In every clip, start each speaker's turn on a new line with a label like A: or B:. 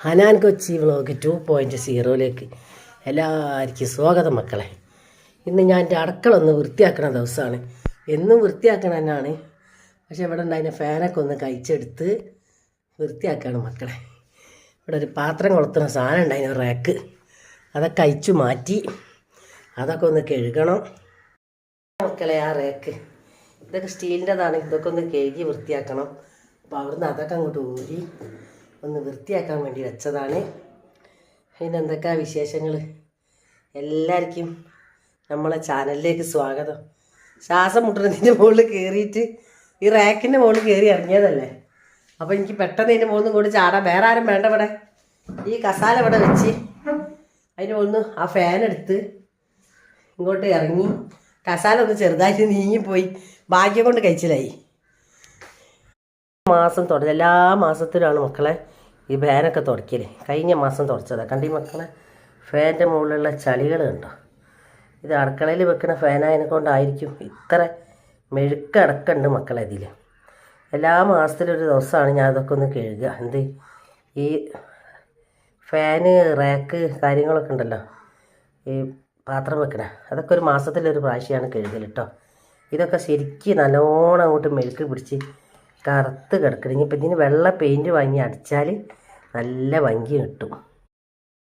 A: Hanan Kochi vlog two point സീറോയിലേക്ക് എല്ലാവർക്കും സ്വാഗതം മക്കളെ. ഇന്ന് ഞാൻ എന്റെ അടുക്കള ഒന്ന് വൃത്തിയാക്കണ ദിവസമാണ്. എന്നും വൃത്തിയാക്കണ തന്നെയാണ്. പക്ഷെ ഇവിടെ ഉണ്ടായിരുന്ന ഫാനൊക്കെ ഒന്ന് കഴിച്ചെടുത്ത് വൃത്തിയാക്കുകയാണ് മക്കളെ. ഇവിടെ ഒരു പാത്രം കൊളുത്തുന്ന സാധനം ഉണ്ടായിരുന്നു റാക്ക് അതൊക്കെ അയച്ചു മാറ്റി അതൊക്കെ ഒന്ന് കഴുകണം. മക്കളെ ആ റാക്ക് ഇതൊക്കെ സ്റ്റീലിന്റെതാണ് ഇതൊക്കെ ഒന്ന് കഴുകി വൃത്തിയാക്കണം. അപ്പോൾ അവിടുന്ന് അതൊക്കെ അങ്ങോട്ട് ഊരി ഒന്ന് വൃത്തിയാക്കാൻ വേണ്ടി വെച്ചതാണ്. പിന്നെ എന്തൊക്കെയാ വിശേഷങ്ങൾ എല്ലാവർക്കും നമ്മളെ ചാനലിലേക്ക് സ്വാഗതം. ശ്വാസം മുട്ടുന്നതിന്റെ മുകളിൽ കയറിയിട്ട് ഈ റാക്കിന്റെ മുകളിൽ കയറി ഇറങ്ങിയതല്ലേ? അപ്പോൾ എനിക്ക് പെട്ടെന്ന് ഇതിന്റെ മുകളിൽ കൂടി ചാടാൻ വേറെ ആരും വേണ്ട ഇവിടെ. ഈ കസാല ഇവിടെ വെച്ച് അതിന്റെ മുകളിൽ ആ ഫാൻ എടുത്ത് ഇങ്ങോട്ട് ഇറങ്ങി. കസാല ഒന്ന് ചെറുതായിട്ട് നീങ്ങിപ്പോയി. ഭാഗ്യം കൊണ്ട് കഴിച്ചിലായി മാസം തുടച്ച എല്ലാ മാസത്തിലാണ് മക്കളെ ഈ ഫാനൊക്കെ തുടക്കൽ. കഴിഞ്ഞ മാസം തുടച്ചതാണ് കണ്ടി മക്കളെ? ഫാനിന്റെ മുകളിലുള്ള ചളികൾ കണ്ടോ? ഇത് അടുക്കളയിൽ വെക്കുന്ന ഫാനായതിനെ കൊണ്ടായിരിക്കും ഇത്ര മെഴുക്കടക്കുണ്ട് മക്കളെ ഇതിൽ എല്ലാ മാസത്തിലൊരു ദിവസമാണ് ഞാൻ അതൊക്കെ ഒന്ന് കഴുകുക. എന്ത്? ഈ ഫാന് റാക്ക് കാര്യങ്ങളൊക്കെ ഉണ്ടല്ലോ. ഈ പാത്രം വെക്കണ. അതൊക്കെ ഒരു മാസത്തിലൊരു പ്രാവശ്യമാണ് കഴുകൽ കേട്ടോ ഇതൊക്കെ ശരിക്കും നല്ലോണം അങ്ങോട്ട് മെഴുക്ക് പിടിച്ച് കറുത്ത് കിടക്കണം. ഇനിയിപ്പോൾ ഇതിന് വെള്ള പെയിന്റ് വാങ്ങി അടിച്ചാൽ നല്ല ഭംഗി കിട്ടും.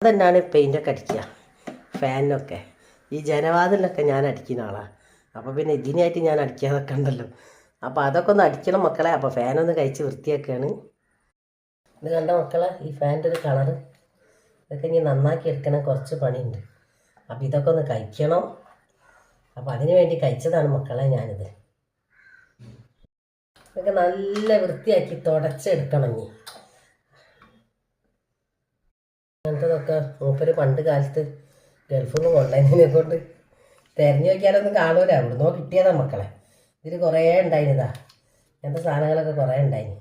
A: തന്നെയാണ് പെയിന്റൊക്കെ അടിക്കുക ഫാനിനൊക്കെ ഈ ജനവാതിലൊക്കെ ഞാൻ അടിക്കുന്ന ആളാണ് അപ്പോൾ പിന്നെ ഇതിനായിട്ട് ഞാൻ അടിക്കാതൊക്കെ ഉണ്ടല്ലോ. അപ്പോൾ അതൊക്കെ ഒന്ന് അടിക്കണം മക്കളെ. അപ്പോൾ ഫാനൊന്ന് കഴിച്ച് വൃത്തിയാക്കുകയാണ് ഇത് കണ്ട മക്കളെ? ഈ ഫാനിന്റെ ഒരു കളറ് ഇതൊക്കെ ഇനി നന്നാക്കി എടുക്കണം. കുറച്ച് പണിയുണ്ട്. അപ്പോൾ ഇതൊക്കെ ഒന്ന് കഴിക്കണം. അപ്പോൾ അതിന് വേണ്ടി കഴിച്ചതാണ് മക്കളെ ഞാനിത്. ഇതൊക്കെ നല്ല വൃത്തിയാക്കി തുടച്ചെടുക്കണം ഇനി. അങ്ങനത്തതൊക്കെ മൂപ്പര് പണ്ട് കാലത്ത് ഗൾഫിൽ നിന്ന് കൊണ്ടുവന്നതിനെ കൊണ്ട് തിരഞ്ഞു നോക്കിയാലൊന്നും കാണൂല. അവിടുന്നോ കിട്ടിയതാ മക്കളെ. ഇതിൽ കുറേ ഉണ്ടായിരുന്നതാ. ഇങ്ങനത്തെ സാധനങ്ങളൊക്കെ കുറേ ഉണ്ടായിന്.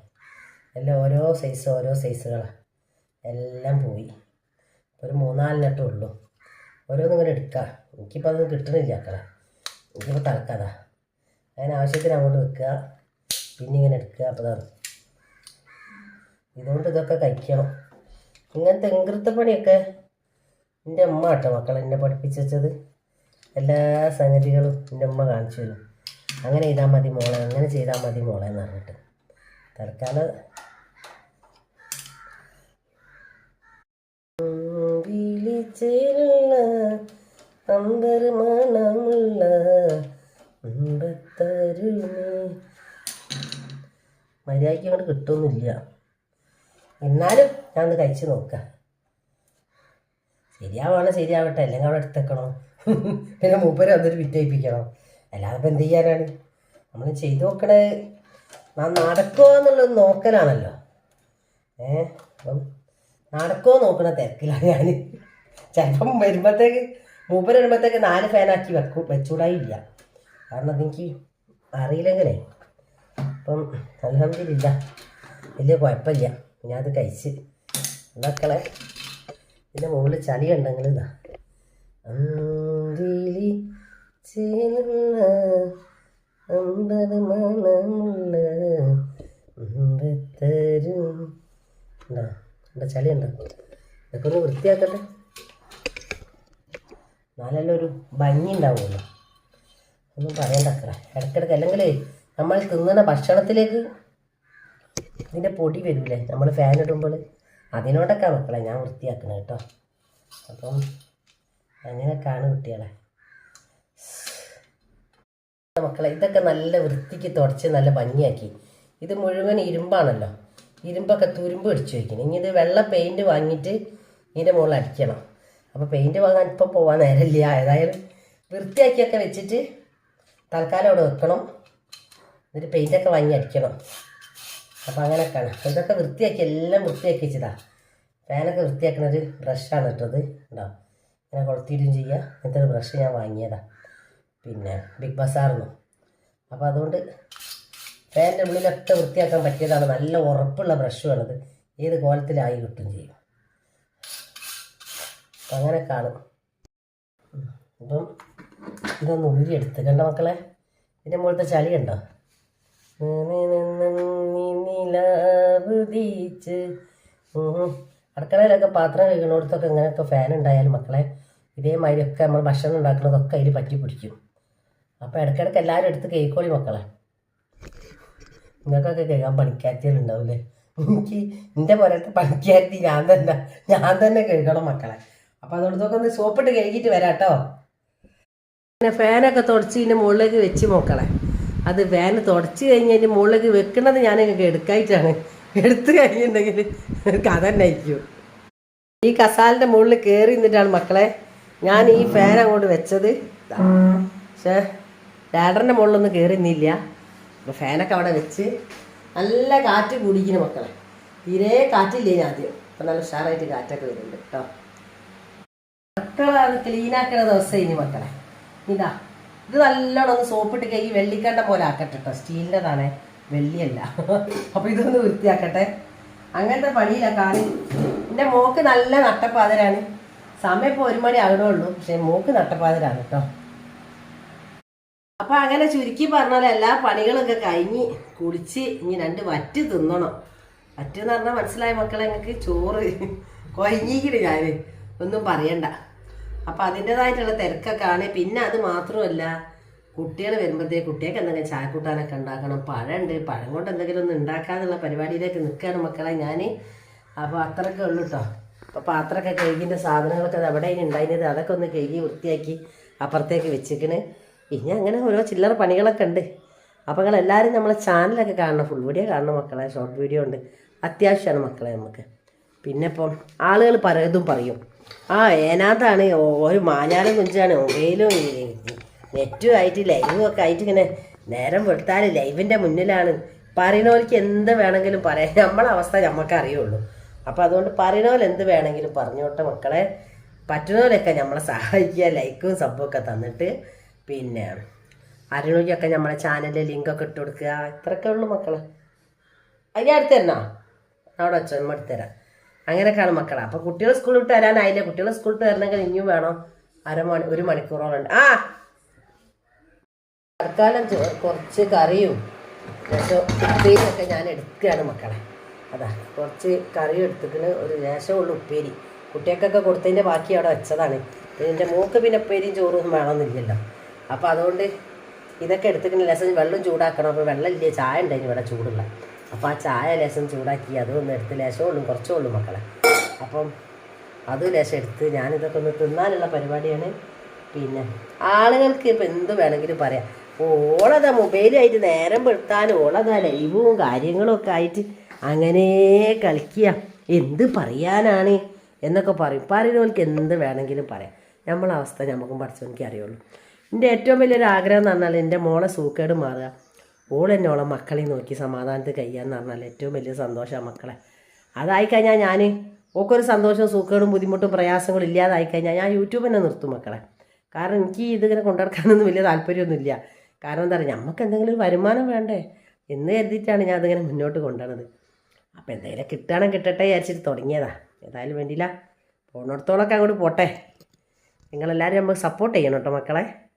A: എല്ലാം ഓരോ സൈസ് ഓരോ സൈസുകളാണ് എല്ലാം പോയി. ഒരു മൂന്നാലിനെട്ടേ ഉള്ളൂ. ഓരോന്നും ഇങ്ങനെ എടുക്കുക എനിക്കിപ്പോൾ അതൊന്നും കിട്ടണില്ല മക്കളെ. എനിക്കിപ്പോൾ തൽക്കാതാ അതിനാവശ്യത്തിന് അങ്ങോട്ട് വെക്കുക. പിന്നെ ഇങ്ങനെ എടുക്കുക അപ്പതാണ് ഇതുകൊണ്ട് ഇതൊക്കെ കഴിക്കണം. ഇങ്ങനത്തെ എങ്കൃത്ത പണിയൊക്കെ എന്റെ അമ്മ കേട്ടോ മക്കളെ എന്നെ പഠിപ്പിച്ച് വെച്ചത്. എല്ലാ സംഗതികളും എന്റെ അമ്മ കാണിച്ചു തരും. അങ്ങനെ ചെയ്താൽ മതി മോളെ അങ്ങനെ ചെയ്താൽ മതി മോളെ എന്ന് പറഞ്ഞിട്ട്. തൽക്കാലം വിളിച്ചേരുള്ള അന്തർമണമുള്ള അമ്പത്തരുമേ മര്യാദയ്ക്ക് അങ്ങോട്ട് കിട്ടുമെന്നില്ല എന്നാലും ഞാൻ ഒന്ന് കഴിച്ച് നോക്കാം. ശരിയാവണം ശരിയാവട്ടെ. അല്ലെങ്കിൽ അവിടെ എടുത്തേക്കണോ. പിന്നെ മൂപ്പര് അതൊരു വിറ്റയിപ്പിക്കണം അല്ലാതെ ഇപ്പം എന്ത് ചെയ്യാനാണ്? നമ്മൾ ചെയ്തു നോക്കണേ നടക്കുമോ എന്നുള്ളത് നോക്കലാണല്ലോ. ഏ? അപ്പം നടക്കുമോ നോക്കണ തിരക്കിലാണ് ഞാൻ ചിലപ്പം വരുമ്പോഴത്തേക്ക് മൂപ്പര് വരുമ്പോഴത്തേക്ക് നാല് ഫാനാക്കി വെക്കും വെച്ചൂടായില്ല. കാരണം അതെനിക്ക് അറിയില്ലെങ്കിലേ. അപ്പം അലഹമില്ല വലിയ കുഴപ്പമില്ല. ഞാനത് കഴിച്ച്. മക്കളെ ഇതിന്റെ മുകളിൽ ചളി ഇതാ. അന്തിലി ചേർന്ന ഉണ്ടോ ചളി ഇതൊക്കെ ഒന്ന് വൃത്തിയാക്കട്ടെ. എന്നാലല്ലേ ഒരു ഭംഗി ഉണ്ടാവുമല്ലോ ഒന്നും പറയണ്ടക്കളെ ഇടയ്ക്കിടയ്ക്ക് അല്ലെങ്കിൽ നമ്മൾ തിന്നുന്ന ഭക്ഷണത്തിലേക്ക് ഇതിന്റെ പൊടി വരില്ലേ നമ്മൾ ഫാൻ ഇടുമ്പോൾ. അതിനോടൊക്കെ മക്കളെ ഞാൻ വൃത്തിയാക്കണം കേട്ടോ. അപ്പം അങ്ങനെയൊക്കെയാണ് കുട്ടികളെ. മക്കളെ ഇതൊക്കെ നല്ല വൃത്തിക്ക് തുടച്ച് നല്ല ഭംഗിയാക്കി. ഇത് മുഴുവൻ ഇരുമ്പാണല്ലോ. ഇരുമ്പൊക്കെ തുരുമ്പ് അടിച്ചു വയ്ക്കണം ഇനി ഇത് വെള്ള പെയിന്റ് വാങ്ങിയിട്ട് ഇതിന്റെ മുകളിൽ അടിക്കണം. അപ്പോൾ പെയിന്റ് വാങ്ങാൻ ഇപ്പോൾ പോകാൻ നേരമില്ല. ഏതായാലും വൃത്തിയാക്കിയൊക്കെ വെച്ചിട്ട് തൽക്കാലം അവിടെ വെക്കണം. എന്നിട്ട് പെയിന്റൊക്കെ വാങ്ങി അടിക്കണം. അപ്പോൾ അങ്ങനെയൊക്കെയാണ്. ഇതൊക്കെ വൃത്തിയാക്കി എല്ലാം വൃത്തിയാക്കി വെച്ചതാ. ഫാനൊക്കെ വൃത്തിയാക്കുന്ന ഒരു ബ്രഷാണ് ഇട്ടത് ഉണ്ടാവും ഇങ്ങനെ കൊളുത്തിയിടും ചെയ്യുക ഇങ്ങനത്തെ ഒരു ബ്രഷ് ഞാൻ വാങ്ങിയതാ. പിന്നെ ബിഗ് ബസാറിന് അപ്പോൾ അതുകൊണ്ട് ഫാനിന്റെ ഉള്ളിലൊക്കെ വൃത്തിയാക്കാൻ പറ്റിയതാണ്. നല്ല ഉറപ്പുള്ള ബ്രഷുമാണത് ഏത് കോലത്തിലായി കിട്ടും ചെയ്യും. അപ്പം അങ്ങനെ കാണും. അപ്പം ഇതൊന്ന് എടുത്ത്. കണ്ട മക്കളെ? ഇതിന്റെ മുകളിലത്തെ ചളി അടുക്കളയിലൊക്കെ പാത്രം കഴിക്കണോടത്തൊക്കെ ഇങ്ങനെയൊക്കെ ഫാൻ ഉണ്ടായാലും മക്കളെ ഇതേമാതിരിയൊക്കെ നമ്മൾ ഭക്ഷണം ഉണ്ടാക്കുന്നതൊക്കെ അതിൽ പറ്റി പിടിക്കും. അപ്പോൾ ഇടയ്ക്കിടയ്ക്ക് എല്ലാവരും എടുത്ത് കേൾക്കോളി മക്കളെ. നിങ്ങൾക്കൊക്കെ കേൾക്കാൻ പണിക്കാറ്റികളുണ്ടാവില്ലേ എനിക്ക് എന്റെ പോലത്തെ പണിക്കാറ്റി ഞാൻ തന്നെ ഞാൻ തന്നെ കേൾക്കണം മക്കളെ. അപ്പോൾ അതുകൊണ്ടൊക്കെ ഒന്ന് സോപ്പിട്ട് കഴുകിയിട്ട് വരാം കേട്ടോ പിന്നെ ഫാനൊക്കെ തുടച്ച് ഇതിന്റെ മുകളിലേക്ക് വെച്ച് നോക്കളെ അത് ഫാൻ തുടച്ച് കഴിഞ്ഞ് അതിന്റെ മുകളിലേക്ക് വെക്കുന്നത് ഞാൻ ഇങ്ങനെ എടുക്കായിട്ടാണ്. എടുത്തു കഴിഞ്ഞിട്ടുണ്ടെങ്കിൽ കഥ തന്നെ ഈ കസാലിന്റെ മുകളിൽ കയറി നിന്നിട്ടാണ് മക്കളെ ഞാൻ ഈ ഫാൻ അങ്ങോട്ട് വെച്ചത്. പക്ഷേ ലാഡറിന്റെ മുകളിലൊന്നും കയറി നിന്നില്ല അപ്പോൾ ഫാനൊക്കെ അവിടെ വെച്ച് നല്ല കാറ്റ് കുടിക്കുന്നു മക്കളെ. തീരെ കാറ്റില്ലേ ഞാൻ ആദ്യം? അപ്പം നല്ല ഉഷാറായിട്ട് കാറ്റൊക്കെ വരുന്നുണ്ട് കേട്ടോ. മക്കളെ അത് ക്ലീനാക്കണ ദിവസം ഇനി മക്കളെ. ഇതാ. ഇത് നല്ലോണം ഒന്ന് സോപ്പിട്ട് കൈ വെള്ളിക്കണ്ട പോലെ ആക്കട്ടെ കേട്ടോ സ്റ്റീലിന്റെതാണേ വെള്ളിയല്ല. അപ്പോൾ ഇതൊന്ന് വൃത്തിയാക്കട്ടെ. അങ്ങനത്തെ പണിയില്ല പണിയിലൊക്കാണ് എന്റെ മോക്ക് നല്ല നട്ടപ്പാതരാണ്. സമയം ഇപ്പോൾ ഒരു മണി ആകണുള്ളൂ. പക്ഷേ മോക്ക് നട്ടപ്പാതരാണ് കേട്ടോ അപ്പൊ അങ്ങനെ ചുരുക്കി പറഞ്ഞാൽ എല്ലാ പണികളൊക്കെ കഴിഞ്ഞ് കുളിച്ച് ഇനി രണ്ട് വറ്റ് തിന്നണം. വറ്റെന്ന് പറഞ്ഞാൽ മനസ്സിലായ മക്കളെ ഞങ്ങൾക്ക് ചോറ് കൊയങ്ങിക്കിട് ഞാൻ ഒന്നും പറയണ്ട. അപ്പൊ അതിന്റെതായിട്ടുള്ള തിരക്കൊക്കെ ആണ്. പിന്നെ അത് മാത്രമല്ല കുട്ടികൾ വരുമ്പോഴത്തേക്ക് കുട്ടികൾക്ക് എന്തെങ്കിലും ചായക്കൂട്ടാനൊക്കെ ഉണ്ടാക്കണം. പഴമുണ്ട്. പഴം കൊണ്ട് എന്തെങ്കിലും ഒന്ന് ഉണ്ടാക്കാന്നുള്ള പരിപാടിയിലേക്ക് നിൽക്കുകയാണ് മക്കളെ ഞാൻ അപ്പോൾ അത്രയൊക്കെ ഉള്ളൂ കേട്ടോ അപ്പോൾ പാത്രമൊക്കെ കഴുകിന്റെ സാധനങ്ങളൊക്കെ ഇനി ഉണ്ടായിരുന്നത്. അതൊക്കെ ഒന്ന് കഴുകി വൃത്തിയാക്കി അപ്പുറത്തേക്ക് വെച്ചിക്കണ് ഇനി അങ്ങനെ ഓരോ ചില്ലറ പണികളൊക്കെ ഉണ്ട്. അപ്പോൾ നിങ്ങൾ എല്ലാവരും നമ്മളെ ചാനലൊക്കെ കാണണം. ഫുൾ വീഡിയോ കാണണം മക്കളെ. ഷോർട്ട് വീഡിയോ ഉണ്ട്. അത്യാവശ്യമാണ് മക്കളെ നമുക്ക്. പിന്നെ ഇപ്പം ആളുകൾ പലതും പറയും. ആ ഏനാത്താണ് ഒരു മാഞ്ഞാലും കുഞ്ചാണ്. മൊബൈലും നെറ്റും ആയിട്ട് ലൈവും ഒക്കെ ആയിട്ട് ഇങ്ങനെ നേരം വെളുത്താൽ ലൈവിന്റെ മുന്നിലാണ്. പറയുന്നവർക്ക് എന്ത് വേണമെങ്കിലും പറയാം. നമ്മളെ അവസ്ഥ നമുക്ക് അറിയുള്ളൂ. അപ്പോൾ അതുകൊണ്ട് പറയുന്നവർ എന്ത് വേണമെങ്കിലും പറഞ്ഞോട്ടെ മക്കളെ. പറ്റുന്നവരൊക്കെ നമ്മളെ സഹായിക്കുക ലൈക്കും സബും ഒക്കെ തന്നിട്ട് പിന്നെ അരുണിക്കൊക്കെ നമ്മളെ ചാനലിൽ ലിങ്കൊക്കെ ഇട്ട് കൊടുക്കുക. ഇത്രയൊക്കെ ഉള്ളൂ മക്കളെ. അതിന്റെ അടുത്ത് തരണോ അവിടെ അച്ഛൻ അടുത്ത് തരാം. അങ്ങനെയൊക്കെയാണ് മക്കളെ. അപ്പോൾ കുട്ടികൾ സ്കൂളിൽ വിട്ട് വരാനായില്ലേ? കുട്ടികൾ സ്കൂളിൽ വിട്ട് വരണമെങ്കിൽ ഇനിയും വേണം അരമണി ഒരു മണിക്കൂറോളം ഉണ്ട്. ആ! തൽക്കാലം കുറച്ച് കറിയും ഉപ്പേരിയൊക്കെ ഞാൻ എടുക്കുകയാണ് മക്കളെ. അതാ കുറച്ച് കറിയും എടുത്തിട്ട് ഒരു ലേശമുള്ള ഉപ്പേരി. കുട്ടികൾക്കൊക്കെ കൊടുത്തതിന്റെ ബാക്കി അവിടെ വെച്ചതാണ്. ഇതിന്റെ മൂക്ക് പിന്നെ ഉപ്പേരിയും ചോറും വേണമെന്നില്ലല്ലോ. അപ്പോൾ അതുകൊണ്ട് ഇതൊക്കെ എടുത്തിട്ട് ലേശം വെള്ളം ചൂടാക്കണം. അപ്പോൾ വെള്ളം ഇല്ലേ? ചായ ഉണ്ടായിരുന്നു ഇവിടെ ചൂടുള്ള. അപ്പോൾ ആ ചായ ലേശം ചൂടാക്കി അതൊന്ന് എടുത്ത് ലേശം ഉള്ളൂ കുറച്ചേ ഉള്ളൂ മക്കളെ. അപ്പം അത് ലേശം എടുത്ത് ഞാനിതൊക്കെ ഒന്ന് തിന്നാനുള്ള പരിപാടിയാണ്. പിന്നെ ആളുകൾക്ക് ഇപ്പം എന്ത് വേണമെങ്കിലും പറയാം. ഓളതാ മൊബൈലായിട്ട് നേരം പെടുത്താൻ ഓളതാ ലൈവും കാര്യങ്ങളും ഒക്കെ ആയിട്ട് അങ്ങനെ കളിക്കുക എന്ത് പറയാനാണ് എന്നൊക്കെ പറയും. പറയുന്നവർക്ക് എന്ത് വേണമെങ്കിലും പറയാം. നമ്മളെ അവസ്ഥ നമുക്കും പഠിച്ചവനിക്ക് അറിയുള്ളൂ. എന്റെ ഏറ്റവും വലിയൊരു ആഗ്രഹം എന്ന് പറഞ്ഞാൽ എന്റെ മോളെ സൂക്കേട് മാറുക. ഓൾ എന്നെ മക്കളെ നോക്കി സമാധാനത്തിൽ കഴിയാന്ന് പറഞ്ഞാൽ ഏറ്റവും വലിയ സന്തോഷമാണ് മക്കളെ. അതായി അതായിക്കഴിഞ്ഞാൽ ഞാൻ ഓക്കൊരു സന്തോഷവും സുഖങ്ങളും ബുദ്ധിമുട്ടും പ്രയാസങ്ങളും ഇല്ലാതായി കഴിഞ്ഞാൽ ഞാൻ യൂട്യൂബ് തന്നെ നിർത്തും മക്കളെ. കാരണം എനിക്ക് ഇതിങ്ങനെ കൊണ്ടുനടക്കാനൊന്നും വലിയ താല്പര്യമൊന്നുമില്ല. കാരണം എന്താ പറയുക നമുക്ക് എന്തെങ്കിലും ഒരു വരുമാനം വേണ്ടേ? എന്ന് കരുതിയിട്ടാണ് ഞാൻ അതിങ്ങനെ മുന്നോട്ട് കൊണ്ടുവന്നത്. അപ്പോൾ എന്തെങ്കിലും കിട്ടുകയാണെങ്കിൽ കിട്ടട്ടെ വിചാരിച്ചിട്ട് തുടങ്ങിയതാ. ഏതായാലും വേണ്ടിയില്ല. പോണിടത്തോളൊക്കെ അങ്ങോട്ട് പോട്ടെ. നിങ്ങളെല്ലാവരും നമുക്ക് സപ്പോർട്ട് ചെയ്യണം കേട്ടോ മക്കളെ.